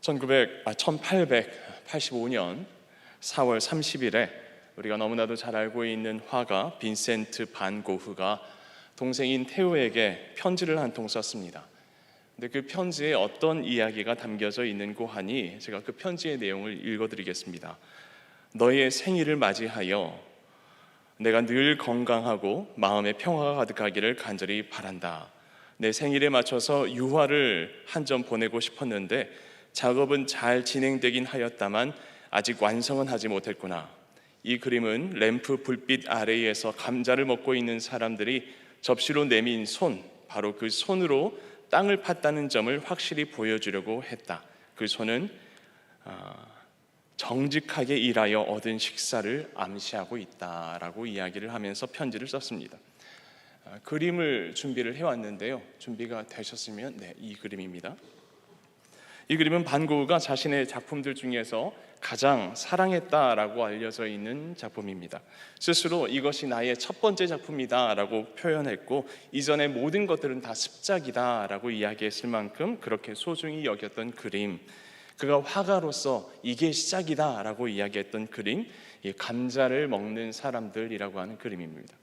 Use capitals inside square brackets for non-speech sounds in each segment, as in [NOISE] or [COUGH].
1900, 아, 1885년 4월 30일에 우리가 너무나도 잘 알고 있는 화가 빈센트 반 고흐가 동생인 테오에게 편지를 한 통 썼습니다. 근데 그 편지에 어떤 이야기가 담겨져 있는고 하니 제가 그 편지의 내용을 읽어드리겠습니다. 너의 생일을 맞이하여 내가 늘 건강하고 마음의 평화가 가득하기를 간절히 바란다. 내 생일에 맞춰서 유화를 한 점 보내고 싶었는데 작업은 잘 진행되긴 하였다만 아직 완성은 하지 못했구나. 이 그림은 램프 불빛 아래에서 감자를 먹고 있는 사람들이 접시로 내민 손, 바로 그 손으로 땅을 팠다는 점을 확실히 보여주려고 했다. 그 손은 아, 정직하게 일하여 얻은 식사를 암시하고 있다라고 이야기를 하면서 편지를 썼습니다. 아, 그림을 준비를 해왔는데요. 준비가 되셨으면 네, 이 그림입니다. 이 그림은 반 고흐가 자신의 작품들 중에서 가장 사랑했다라고 알려져 있는 작품입니다. 스스로 이것이 나의 첫 번째 작품이다라고 표현했고 이전의 모든 것들은 다 습작이다라고 이야기했을 만큼 그렇게 소중히 여겼던 그림. 그가 화가로서 이게 시작이다라고 이야기했던 그림, 이 감자를 먹는 사람들이라고 하는 그림입니다.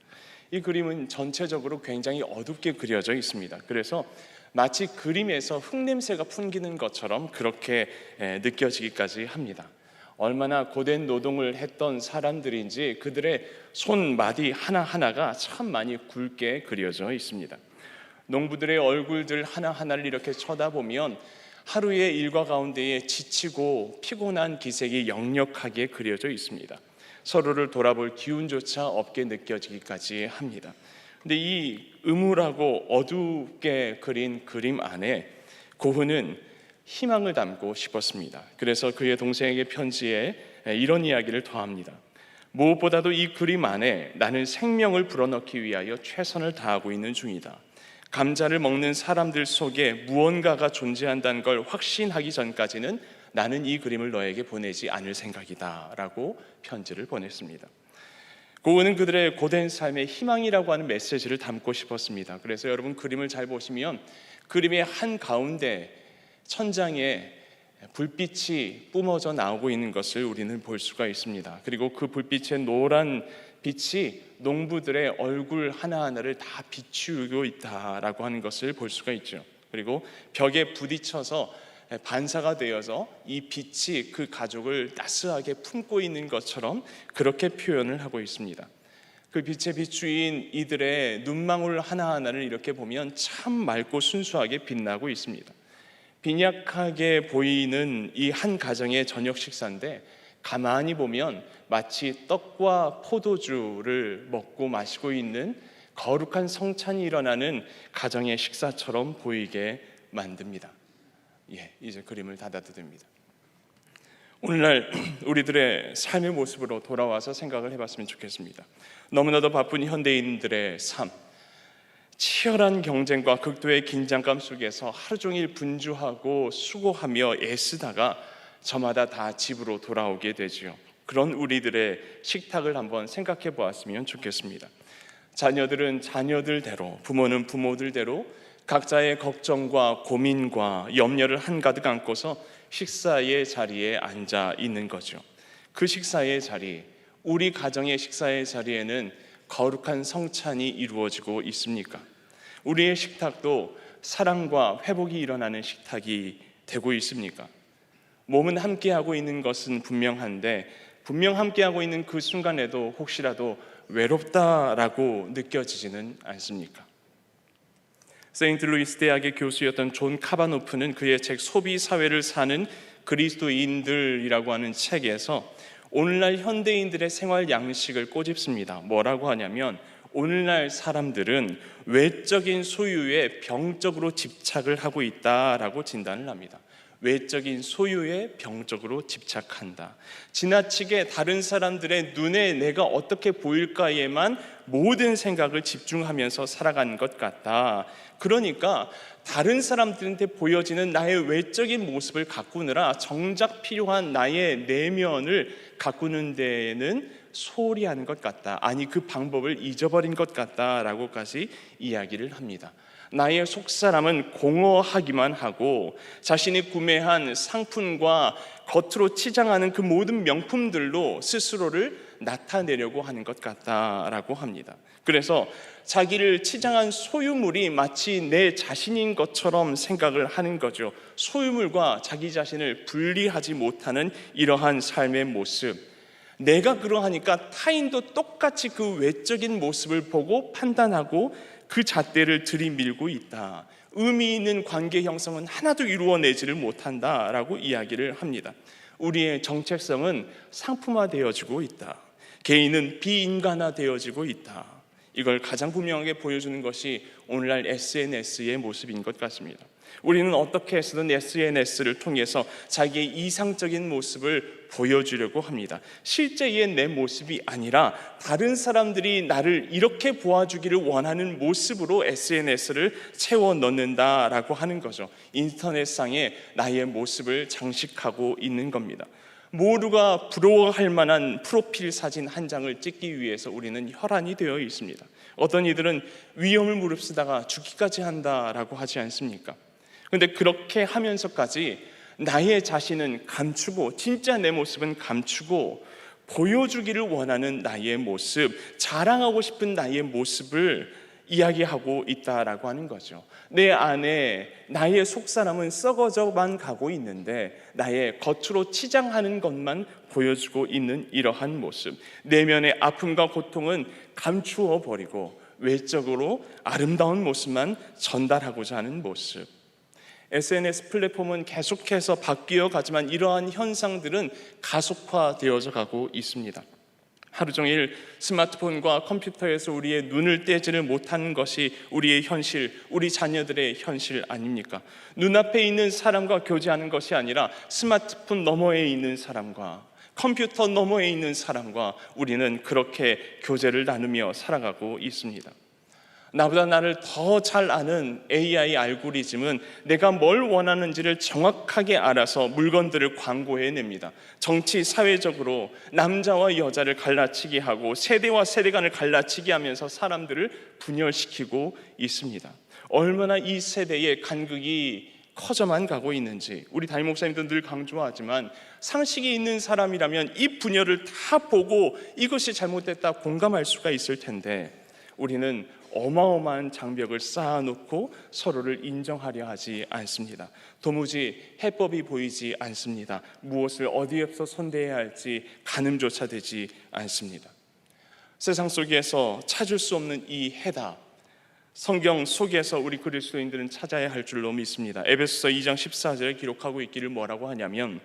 이 그림은 전체적으로 굉장히 어둡게 그려져 있습니다. 그래서 마치 그림에서 흙냄새가 풍기는 것처럼 그렇게 에, 느껴지기까지 합니다. 얼마나 고된 노동을 했던 사람들인지 그들의 손마디 하나하나가 참 많이 굵게 그려져 있습니다. 농부들의 얼굴들 하나하나를 이렇게 쳐다보면 하루의 일과 가운데에 지치고 피곤한 기색이 역력하게 그려져 있습니다. 서로를 돌아볼 기운조차 없게 느껴지기까지 합니다. 근데 이 음울하고 어둡게 그린 그림 안에 고흐는 희망을 담고 싶었습니다. 그래서 그의 동생에게 편지에 이런 이야기를 더합니다. 무엇보다도 이 그림 안에 나는 생명을 불어넣기 위하여 최선을 다하고 있는 중이다. 감자를 먹는 사람들 속에 무언가가 존재한다는 걸 확신하기 전까지는 나는 이 그림을 너에게 보내지 않을 생각이다. 라고 편지를 보냈습니다. 고흐는 그들의 고된 삶의 희망이라고 하는 메시지를 담고 싶었습니다. 그래서 여러분 그림을 잘 보시면 그림의 한 가운데 천장에 불빛이 뿜어져 나오고 있는 것을 우리는 볼 수가 있습니다. 그리고 그 불빛의 노란 빛이 농부들의 얼굴 하나하나를 다 비추고 있다라고 하는 것을 볼 수가 있죠. 그리고 벽에 부딪혀서 반사가 되어서 이 빛이 그 가족을 따스하게 품고 있는 것처럼 그렇게 표현을 하고 있습니다. 그 빛에 비추인 이들의 눈망울 하나하나를 이렇게 보면 참 맑고 순수하게 빛나고 있습니다. 빈약하게 보이는 이 한 가정의 저녁 식사인데 가만히 보면 마치 떡과 포도주를 먹고 마시고 있는 거룩한 성찬이 일어나는 가정의 식사처럼 보이게 만듭니다. 예, 이제 그림을 닫아도 됩니다. 오늘날 [CLEARS THROAT] 우리들의 삶의 모습으로 돌아와서 생각을 해봤으면 좋겠습니다. 너무나도 바쁜 현대인들의 삶, 치열한 경쟁과 극도의 긴장감 속에서 하루 종일 분주하고 수고하며 애쓰다가 저마다 다 집으로 돌아오게 되지요. 그런 우리들의 식탁을 한번 생각해 보았으면 좋겠습니다. 자녀들은 자녀들대로, 부모는 부모들대로 각자의 걱정과 고민과 염려를 한가득 안고서 식사의 자리에 앉아 있는 거죠. 그 식사의 자리, 우리 가정의 식사의 자리에는 거룩한 성찬이 이루어지고 있습니까? 우리의 식탁도 사랑과 회복이 일어나는 식탁이 되고 있습니까? 몸은 함께하고 있는 것은 분명한데 분명 함께하고 있는 그 순간에도 혹시라도 외롭다라고 느껴지지는 않습니까? 세인트 루이스 대학의 교수였던 존 카바노프는 그의 책 소비 사회를 사는 그리스도인들이라고 하는 책에서 오늘날 현대인들의 생활 양식을 꼬집습니다. 뭐라고 하냐면 오늘날 사람들은 외적인 소유에 병적으로 집착을 하고 있다라고 진단을 합니다. 외적인 소유에 병적으로 집착한다. 지나치게 다른 사람들의 눈에 내가 어떻게 보일까에만 모든 생각을 집중하면서 살아가는 것 같다. 그러니까 다른 사람들한테 보여지는 나의 외적인 모습을 가꾸느라 정작 필요한 나의 내면을 가꾸는 데에는 소홀히 하는 것 같다. 아니 그 방법을 잊어버린 것 같다라고까지 이야기를 합니다. 나의 속사람은 공허하기만 하고 자신이 구매한 상품과 겉으로 치장하는 그 모든 명품들로 스스로를 나타내려고 하는 것 같다라고 합니다. 그래서 자기를 치장한 소유물이 마치 내 자신인 것처럼 생각을 하는 거죠. 소유물과 자기 자신을 분리하지 못하는 이러한 삶의 모습. 내가 그러하니까 타인도 똑같이 그 외적인 모습을 보고 판단하고 그 잣대를 들이밀고 있다. 의미 있는 관계 형성은 하나도 이루어내지를 못한다라고 이야기를 합니다. 우리의 정체성은 상품화되어지고 있다. 개인은 비인간화 되어지고 있다. 이걸 가장 분명하게 보여주는 것이 오늘날 SNS의 모습인 것 같습니다. 우리는 어떻게 해서든 SNS를 통해서 자기의 이상적인 모습을 보여주려고 합니다. 실제의 내 모습이 아니라 다른 사람들이 나를 이렇게 보아주기를 원하는 모습으로 SNS를 채워 넣는다라고 하는 거죠. 인터넷상에 나의 모습을 장식하고 있는 겁니다. 모두가 부러워할 만한 프로필 사진 한 장을 찍기 위해서 우리는 혈안이 되어 있습니다. 어떤 이들은 위험을 무릅쓰다가 죽기까지 한다라고 하지 않습니까? 근데 그렇게 하면서까지 나의 자신은 감추고 진짜 내 모습은 감추고 보여주기를 원하는 나의 모습, 자랑하고 싶은 나의 모습을 이야기하고 있다라고 하는 거죠. 내 안에 나의 속사람은 썩어져만 가고 있는데 나의 겉으로 치장하는 것만 보여주고 있는 이러한 모습. 내면의 아픔과 고통은 감추어 버리고 외적으로 아름다운 모습만 전달하고자 하는 모습. SNS 플랫폼은 계속해서 바뀌어 가지만 이러한 현상들은 가속화되어져 가고 있습니다. 하루 종일 스마트폰과 컴퓨터에서 우리의 눈을 떼지를 못하는 것이 우리의 현실, 우리 자녀들의 현실 아닙니까? 눈앞에 있는 사람과 교제하는 것이 아니라 스마트폰 너머에 있는 사람과 컴퓨터 너머에 있는 사람과 우리는 그렇게 교제를 나누며 살아가고 있습니다. 나보다 나를 더 잘 아는 AI 알고리즘은 내가 뭘 원하는지를 정확하게 알아서 물건들을 광고해 냅니다. 정치, 사회적으로 남자와 여자를 갈라치게 하고 세대와 세대 간을 갈라치게 하면서 사람들을 분열시키고 있습니다. 얼마나 이 세대의 간극이 커져만 가고 있는지 우리 담임 목사님도 늘 강조하지만 상식이 있는 사람이라면 이 분열을 다 보고 이것이 잘못됐다 공감할 수가 있을 텐데 우리는 어마어마한 장벽을 쌓아놓고 서로를 인정하려 하지 않습니다. 도무지 해법이 보이지 않습니다. 무엇을 어디에서 손대야 할지 가늠조차 되지 않습니다. 세상 속에서 찾을 수 없는 이 해답, 성경 속에서 우리 그리스도인들은 찾아야 할 줄로 믿습니다. 에베소서 2장 14절에 기록하고 있기를 뭐라고 하냐면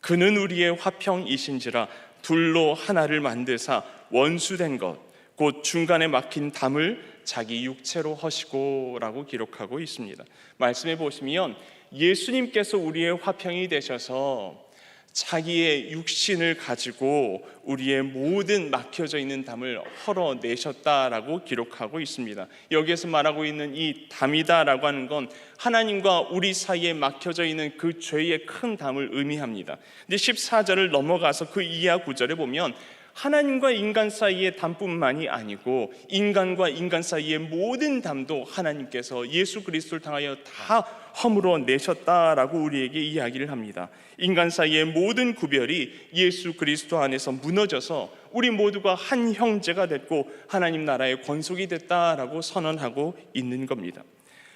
그는 우리의 화평이신지라 둘로 하나를 만드사 원수된 것 곧 중간에 막힌 담을 자기 육체로 허시고라고 기록하고 있습니다. 말씀해 보시면 예수님께서 우리의 화평이 되셔서 자기의 육신을 가지고 우리의 모든 막혀져 있는 담을 헐어내셨다라고 기록하고 있습니다. 여기에서 말하고 있는 이 담이다라고 하는 건 하나님과 우리 사이에 막혀져 있는 그 죄의 큰 담을 의미합니다. 근데 14절을 넘어가서 그 이하 구절에 보면 하나님과 인간 사이의 담뿐만이 아니고 인간과 인간 사이의 모든 담도 하나님께서 예수 그리스도를 통하여 다 허물어 내셨다라고 우리에게 이야기를 합니다. 인간 사이의 모든 구별이 예수 그리스도 안에서 무너져서 우리 모두가 한 형제가 됐고 하나님 나라의 권속이 됐다라고 선언하고 있는 겁니다.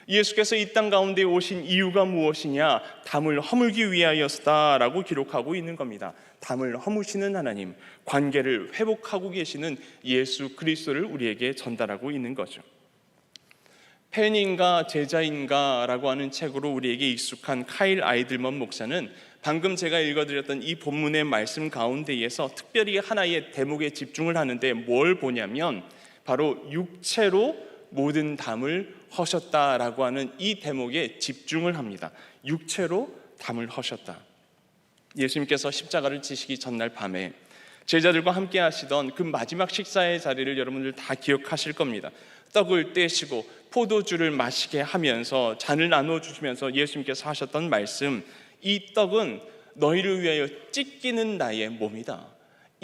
예수께서 이 땅 가운데 오신 이유가 무엇이냐? 담을 허물기 위하였다라고 기록하고 있는 겁니다. 담을 허무시는 하나님, 관계를 회복하고 계시는 예수 그리스도를 우리에게 전달하고 있는 거죠. 팬인가 제자인가라고 하는 책으로 우리에게 익숙한 카일 아이들먼 목사는 방금 제가 읽어드렸던 이 본문의 말씀 가운데에서 특별히 하나의 대목에 집중을 하는데 뭘 보냐면 바로 육체로 모든 담을 허셨다라고 하는 이 대목에 집중을 합니다. 육체로 담을 허셨다. 예수님께서 십자가를 지시기 전날 밤에 제자들과 함께 하시던 그 마지막 식사의 자리를 여러분들 다 기억하실 겁니다. 떡을 떼시고 포도주를 마시게 하면서 잔을 나누어 주시면서 예수님께서 하셨던 말씀 이 떡은 너희를 위하여 찢기는 나의 몸이다.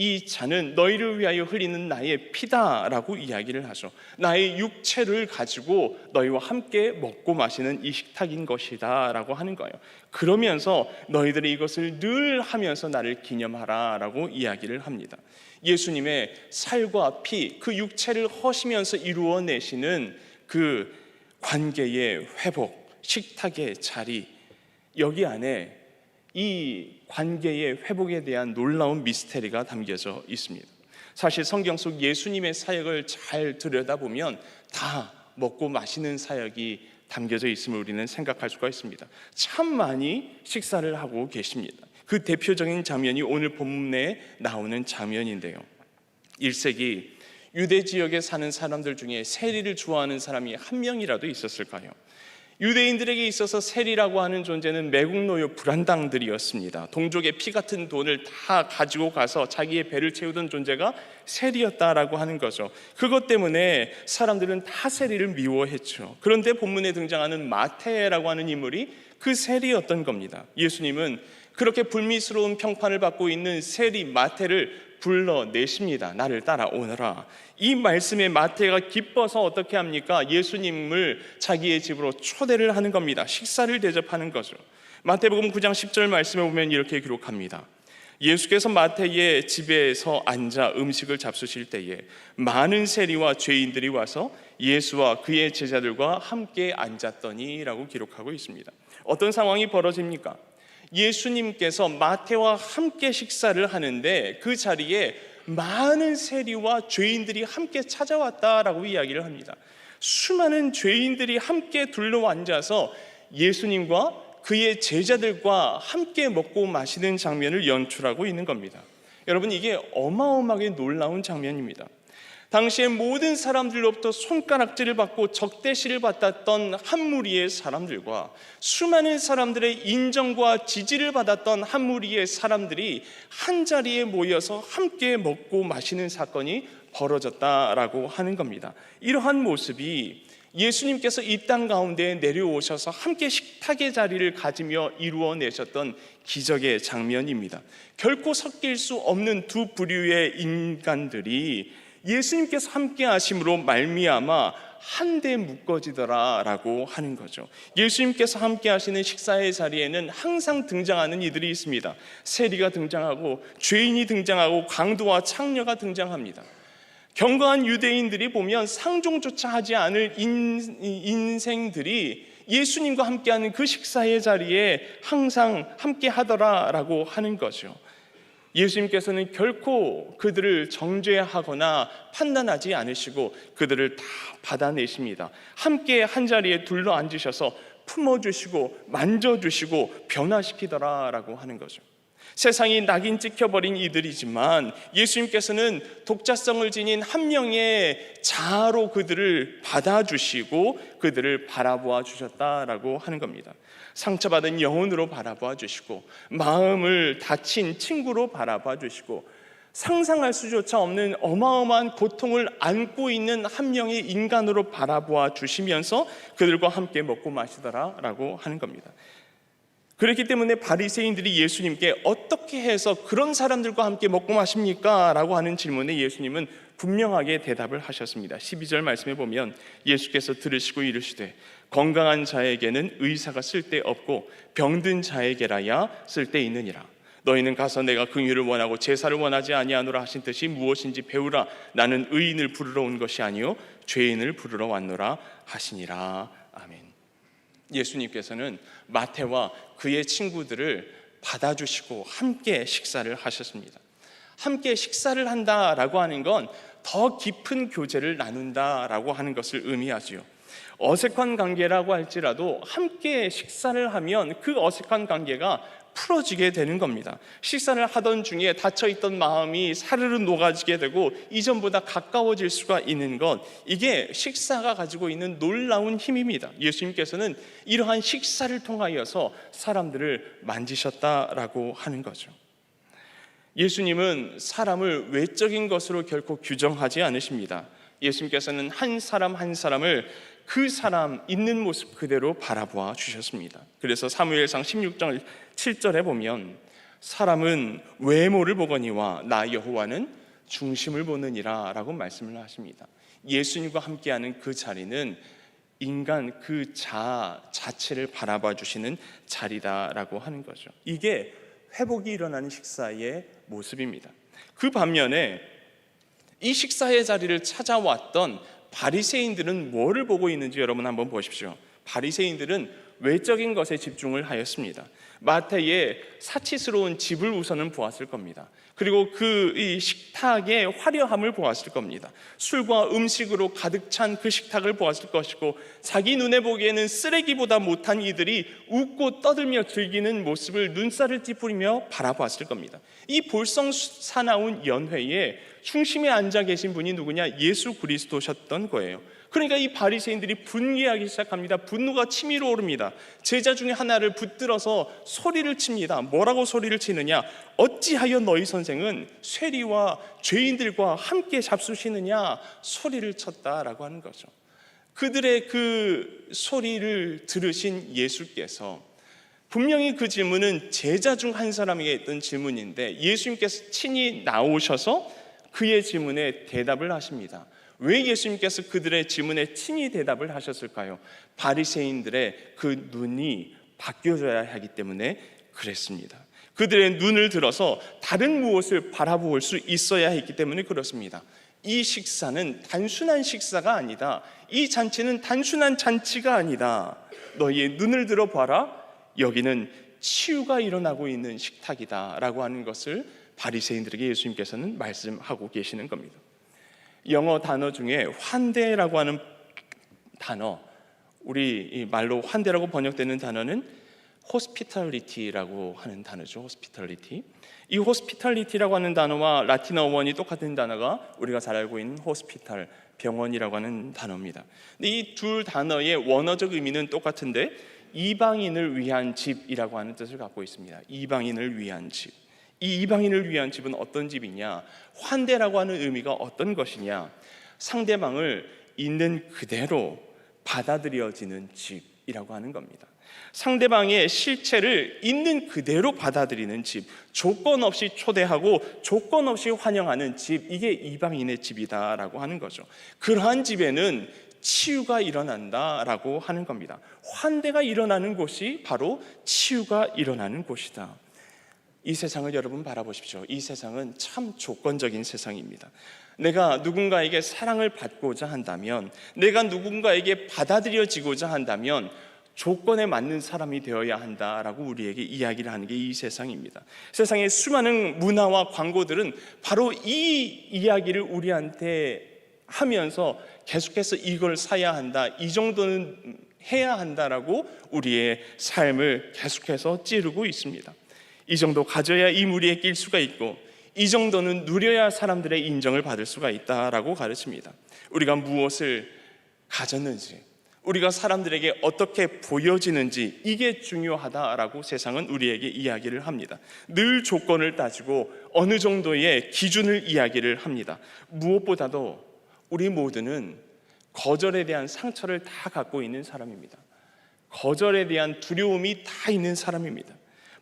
이 잔은 너희를 위하여 흘리는 나의 피다라고 이야기를 하죠. 나의 육체를 가지고 너희와 함께 먹고 마시는 이 식탁인 것이다라고 하는 거예요. 그러면서 너희들이 이것을 늘 하면서 나를 기념하라라고 이야기를 합니다. 예수님의 살과 피, 그 육체를 허시면서 이루어내시는 그 관계의 회복, 식탁의 자리, 여기 안에 이 관계의 회복에 대한 놀라운 미스테리가 담겨져 있습니다. 사실 성경 속 예수님의 사역을 잘 들여다보면 다 먹고 마시는 사역이 담겨져 있음을 우리는 생각할 수가 있습니다. 참 많이 식사를 하고 계십니다. 그 대표적인 장면이 오늘 본문에 나오는 장면인데요. 1세기 유대 지역에 사는 사람들 중에 세리를 좋아하는 사람이 한 명이라도 있었을까요? 유대인들에게 있어서 세리라고 하는 존재는 매국노요 불안당들이었습니다. 동족의 피 같은 돈을 다 가지고 가서 자기의 배를 채우던 존재가 세리였다라고 하는 거죠. 그것 때문에 사람들은 다 세리를 미워했죠. 그런데 본문에 등장하는 마태라고 하는 인물이 그 세리였던 겁니다. 예수님은 그렇게 불미스러운 평판을 받고 있는 세리 마태를 불러내십니다. 나를 따라오너라. 이 말씀에 마태가 기뻐서 어떻게 합니까? 예수님을 자기의 집으로 초대를 하는 겁니다. 식사를 대접하는 거죠. 마태복음 9장 10절 말씀에 보면 이렇게 기록합니다. 예수께서 마태의 집에서 앉아 음식을 잡수실 때에 많은 세리와 죄인들이 와서 예수와 그의 제자들과 함께 앉았더니라고 기록하고 있습니다. 어떤 상황이 벌어집니까? 예수님께서 마태와 함께 식사를 하는데 그 자리에 많은 세리와 죄인들이 함께 찾아왔다라고 이야기를 합니다. 수많은 죄인들이 함께 둘러 앉아서 예수님과 그의 제자들과 함께 먹고 마시는 장면을 연출하고 있는 겁니다. 여러분 이게 어마어마하게 놀라운 장면입니다. 당시에 모든 사람들로부터 손가락질을 받고 적대시를 받았던 한 무리의 사람들과 수많은 사람들의 인정과 지지를 받았던 한 무리의 사람들이 한 자리에 모여서 함께 먹고 마시는 사건이 벌어졌다라고 하는 겁니다. 이러한 모습이 예수님께서 이 땅 가운데 내려오셔서 함께 식탁의 자리를 가지며 이루어내셨던 기적의 장면입니다. 결코 섞일 수 없는 두 부류의 인간들이 예수님께서 함께 하심으로 말미암아 한데 묶어지더라라고 하는 거죠. 예수님께서 함께 하시는 식사의 자리에는 항상 등장하는 이들이 있습니다. 세리가 등장하고 죄인이 등장하고 강도와 창녀가 등장합니다. 경건한 유대인들이 보면 상종조차 하지 않을 인, 인생들이 예수님과 함께하는 그 식사의 자리에 항상 함께 하더라라고 하는 거죠. 예수님께서는 결코 그들을 정죄하거나 판단하지 않으시고 그들을 다 받아내십니다. 함께 한 자리에 둘러 앉으셔서 품어주시고 만져주시고 변화시키더라라고 하는 거죠. 세상이 낙인 찍혀버린 이들이지만 예수님께서는 독자성을 지닌 한 명의 자아로 그들을 받아주시고 그들을 바라보아 주셨다라고 하는 겁니다. 상처받은 영혼으로 바라봐 주시고 마음을 다친 친구로 바라봐 주시고 상상할 수조차 없는 어마어마한 고통을 안고 있는 한 명의 인간으로 바라보아 주시면서 그들과 함께 먹고 마시더라라고 하는 겁니다. 그렇기 때문에 바리새인들이 예수님께 어떻게 해서 그런 사람들과 함께 먹고 마십니까? 라고 하는 질문에 예수님은 분명하게 대답을 하셨습니다. 12절 말씀에 보면 예수께서 들으시고 이르시되 건강한 자에게는 의사가 쓸데없고 병든 자에게라야 쓸데있느니라. 너희는 가서 내가 긍휼을 원하고 제사를 원하지 아니하노라 하신 뜻이 무엇인지 배우라. 나는 의인을 부르러 온 것이 아니요 죄인을 부르러 왔노라 하시니라. 아멘. 예수님께서는 마태와 그의 친구들을 받아주시고 함께 식사를 하셨습니다. 함께 식사를 한다라고 하는 건 더 깊은 교제를 나눈다라고 하는 것을 의미하지요. 어색한 관계라고 할지라도 함께 식사를 하면 그 어색한 관계가 풀어지게 되는 겁니다. 식사를 하던 중에 닫혀있던 마음이 사르르 녹아지게 되고 이전보다 가까워질 수가 있는 것 이게 식사가 가지고 있는 놀라운 힘입니다. 예수님께서는 이러한 식사를 통하여서 사람들을 만지셨다라고 하는 거죠. 예수님은 사람을 외적인 것으로 결코 규정하지 않으십니다. 예수님께서는 한 사람 한 사람을 그 사람 있는 모습 그대로 바라보아 주셨습니다. 그래서 사무엘상 16장 7절에 보면 사람은 외모를 보거니와 나 여호와는 중심을 보느니라라고 말씀을 하십니다. 예수님과 함께하는 그 자리는 인간 그 자 자체를 바라봐 주시는 자리다라고 하는 거죠. 이게 회복이 일어나는 식사의 모습입니다. 그 반면에 이 식사의 자리를 찾아왔던 바리새인들은 뭐를 보고 있는지 여러분 한번 보십시오. 바리새인들은 외적인 것에 집중을 하였습니다. 마태의 사치스러운 집을 우선은 보았을 겁니다. 그리고 그 이 식탁의 화려함을 보았을 겁니다. 술과 음식으로 가득 찬 그 식탁을 보았을 것이고 자기 눈에 보기에는 쓰레기보다 못한 이들이 웃고 떠들며 즐기는 모습을 눈살을 찌푸리며 바라보았을 겁니다. 이 볼성 사나운 연회에 중심에 앉아 계신 분이 누구냐? 예수 그리스도셨던 거예요. 그러니까 이 바리새인들이 분개하기 시작합니다. 분노가 치밀어 오릅니다. 제자 중에 하나를 붙들어서 소리를 칩니다. 뭐라고 소리를 치느냐? 어찌하여 너희 선생은 쇠리와 죄인들과 함께 잡수시느냐? 소리를 쳤다라고 하는 거죠. 그들의 그 소리를 들으신 예수께서 분명히 그 질문은 제자 중 한 사람에게 했던 질문인데 예수님께서 친히 나오셔서 그의 질문에 대답을 하십니다. 왜 예수님께서 그들의 질문에 친히 대답을 하셨을까요? 바리새인들의 그 눈이 바뀌어져야 하기 때문에 그랬습니다. 그들의 눈을 들어서 다른 무엇을 바라볼 수 있어야 했기 때문에 그렇습니다. 이 식사는 단순한 식사가 아니다. 이 잔치는 단순한 잔치가 아니다. 너희의 눈을 들어 봐라. 여기는 치유가 일어나고 있는 식탁이다라고 하는 것을 바리새인들에게 예수님께서는 말씀하고 계시는 겁니다. 영어 단어 중에 환대라고 하는 단어, 우리 말로 환대라고 번역되는 단어는 hospitality라고 하는 단어죠. hospitality. 이 hospitality라고 하는 단어와 라틴어 원이 똑같은 단어가 우리가 잘 알고 있는 hospital, 병원이라고 하는 단어입니다. 이 둘 단어의 원어적 의미는 똑같은데 이방인을 위한 집이라고 하는 뜻을 갖고 있습니다. 이방인을 위한 집. 이 이방인을 위한 집은 어떤 집이냐? 환대라고 하는 의미가 어떤 것이냐? 상대방을 있는 그대로 받아들여지는 집이라고 하는 겁니다. 상대방의 실체를 있는 그대로 받아들이는 집, 조건 없이 초대하고 조건 없이 환영하는 집, 이게 이방인의 집이다라고 하는 거죠. 그러한 집에는 치유가 일어난다라고 하는 겁니다. 환대가 일어나는 곳이 바로 치유가 일어나는 곳이다. 이 세상을 여러분 바라보십시오. 이 세상은 참 조건적인 세상입니다. 내가 누군가에게 사랑을 받고자 한다면, 내가 누군가에게 받아들여지고자 한다면, 조건에 맞는 사람이 되어야 한다라고 우리에게 이야기를 하는 게 이 세상입니다. 세상의 수많은 문화와 광고들은 바로 이 이야기를 우리한테 하면서 계속해서 이걸 사야 한다, 이 정도는 해야 한다라고 우리의 삶을 계속해서 찌르고 있습니다. 이 정도 가져야 이 무리에 낄 수가 있고 이 정도는 누려야 사람들의 인정을 받을 수가 있다라고 가르칩니다. 우리가 무엇을 가졌는지 우리가 사람들에게 어떻게 보여지는지 이게 중요하다라고 세상은 우리에게 이야기를 합니다. 늘 조건을 따지고 어느 정도의 기준을 이야기를 합니다. 무엇보다도 우리 모두는 거절에 대한 상처를 다 갖고 있는 사람입니다. 거절에 대한 두려움이 다 있는 사람입니다.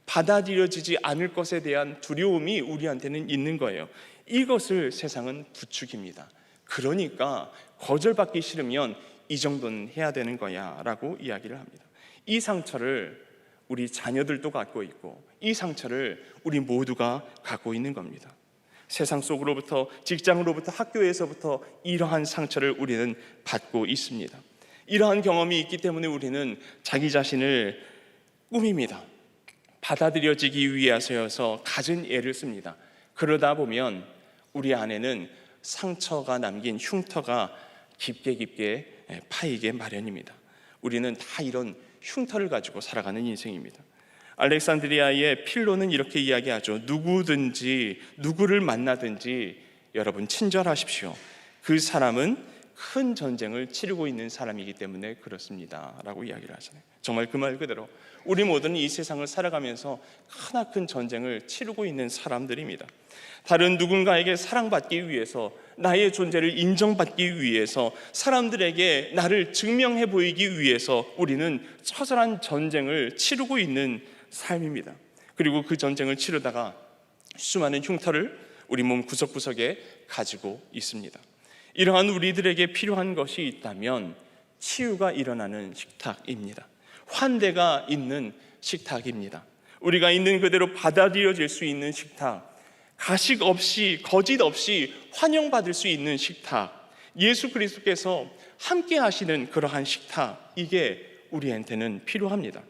받아들여지지 않을 것에 대한 두려움이 우리한테는 있는 거예요. 이것을 세상은 부추깁니다. 그러니까 거절받기 싫으면 이 정도는 해야 되는 거야 라고 이야기를 합니다. 이 상처를 우리 자녀들도 갖고 있고 이 상처를 우리 모두가 갖고 있는 겁니다. 세상 속으로부터 직장으로부터 학교에서부터 이러한 상처를 우리는 받고 있습니다. 이러한 경험이 있기 때문에 우리는 자기 자신을 꾸밉니다. 받아들여지기 위해서여서 갖은 애를 씁니다. 그러다 보면 우리 안에는 상처가 남긴 흉터가 깊게 깊게 파이게 마련입니다. 우리는 다 이런 흉터를 가지고 살아가는 인생입니다. 알렉산드리아의 필로는 이렇게 이야기하죠. 누구든지 누구를 만나든지 여러분 친절하십시오. 그 사람은 큰 전쟁을 치르고 있는 사람이기 때문에 그렇습니다 라고 이야기를 하잖아요. 정말 그 말 그대로 우리 모두는 이 세상을 살아가면서 크나큰 전쟁을 치르고 있는 사람들입니다. 다른 누군가에게 사랑받기 위해서 나의 존재를 인정받기 위해서 사람들에게 나를 증명해 보이기 위해서 우리는 처절한 전쟁을 치르고 있는 삶입니다. 그리고 그 전쟁을 치르다가 수많은 흉터를 우리 몸 구석구석에 가지고 있습니다. 이러한 우리들에게 필요한 것이 있다면 치유가 일어나는 식탁입니다. 환대가 있는 식탁입니다. 우리가 있는 그대로 받아들여질 수 있는 식탁, 가식 없이 거짓 없이 환영받을 수 있는 식탁, 예수 그리스도께서 함께 하시는 그러한 식탁, 이게 우리한테는 필요합니다.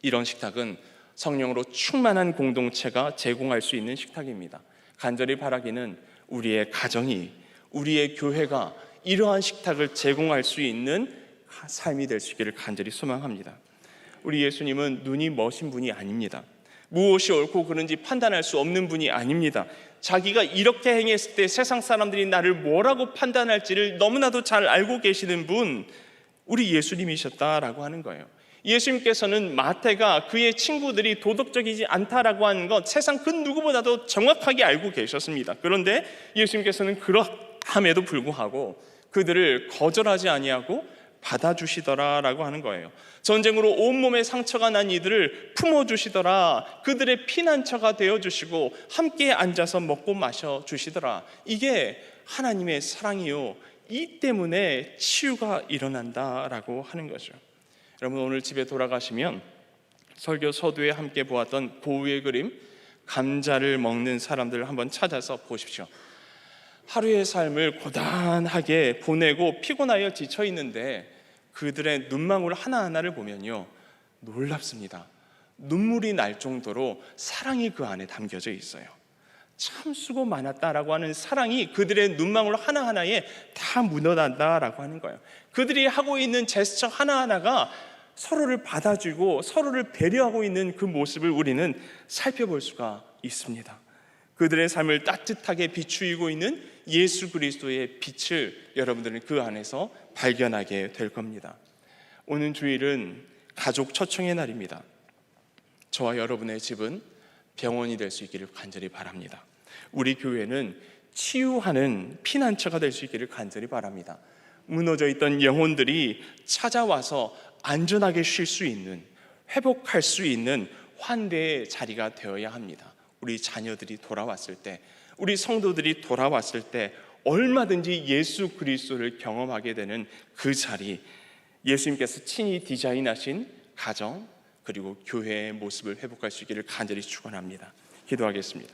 이런 식탁은 성령으로 충만한 공동체가 제공할 수 있는 식탁입니다. 간절히 바라기는 우리의 가정이, 우리의 교회가 이러한 식탁을 제공할 수 있는 삶이 될 수 있기를 간절히 소망합니다. 우리 예수님은 눈이 머신 분이 아닙니다. 무엇이 옳고 그른지 판단할 수 없는 분이 아닙니다. 자기가 이렇게 행했을 때 세상 사람들이 나를 뭐라고 판단할지를 너무나도 잘 알고 계시는 분, 우리 예수님이셨다라고 하는 거예요. 예수님께서는 마태가 그의 친구들이 도덕적이지 않다라고 하는 것 세상 그 누구보다도 정확하게 알고 계셨습니다. 그런데 예수님께서는 그러 함에도 불구하고 그들을 거절하지 아니하고 받아주시더라라고 하는 거예요. 전쟁으로 온몸에 상처가 난 이들을 품어주시더라. 그들의 피난처가 되어주시고 함께 앉아서 먹고 마셔 주시더라. 이게 하나님의 사랑이요. 이 때문에 치유가 일어난다라고 하는 거죠. 여러분 오늘 집에 돌아가시면 설교 서두에 함께 보았던 고우의 그림 감자를 먹는 사람들을 한번 찾아서 보십시오. 하루의 삶을 고단하게 보내고 피곤하여 지쳐 있는데 그들의 눈망울 하나하나를 보면요. 놀랍습니다. 눈물이 날 정도로 사랑이 그 안에 담겨져 있어요. 참 수고 많았다라고 하는 사랑이 그들의 눈망울 하나하나에 다 묻어난다라고 하는 거예요. 그들이 하고 있는 제스처 하나하나가 서로를 받아주고 서로를 배려하고 있는 그 모습을 우리는 살펴볼 수가 있습니다. 그들의 삶을 따뜻하게 비추이고 있는 예수 그리스도의 빛을 여러분들은 그 안에서 발견하게 될 겁니다. 오는 주일은 가족 초청의 날입니다. 저와 여러분의 집은 병원이 될 수 있기를 간절히 바랍니다. 우리 교회는 치유하는 피난처가 될 수 있기를 간절히 바랍니다. 무너져 있던 영혼들이 찾아와서 안전하게 쉴 수 있는 회복할 수 있는 환대의 자리가 되어야 합니다. 우리 자녀들이 돌아왔을 때, 우리 성도들이 돌아왔을 때 얼마든지 예수 그리스도를 경험하게 되는 그 자리, 예수님께서 친히 디자인하신 가정 그리고 교회의 모습을 회복할 수 있기를 간절히 축원합니다. 기도하겠습니다.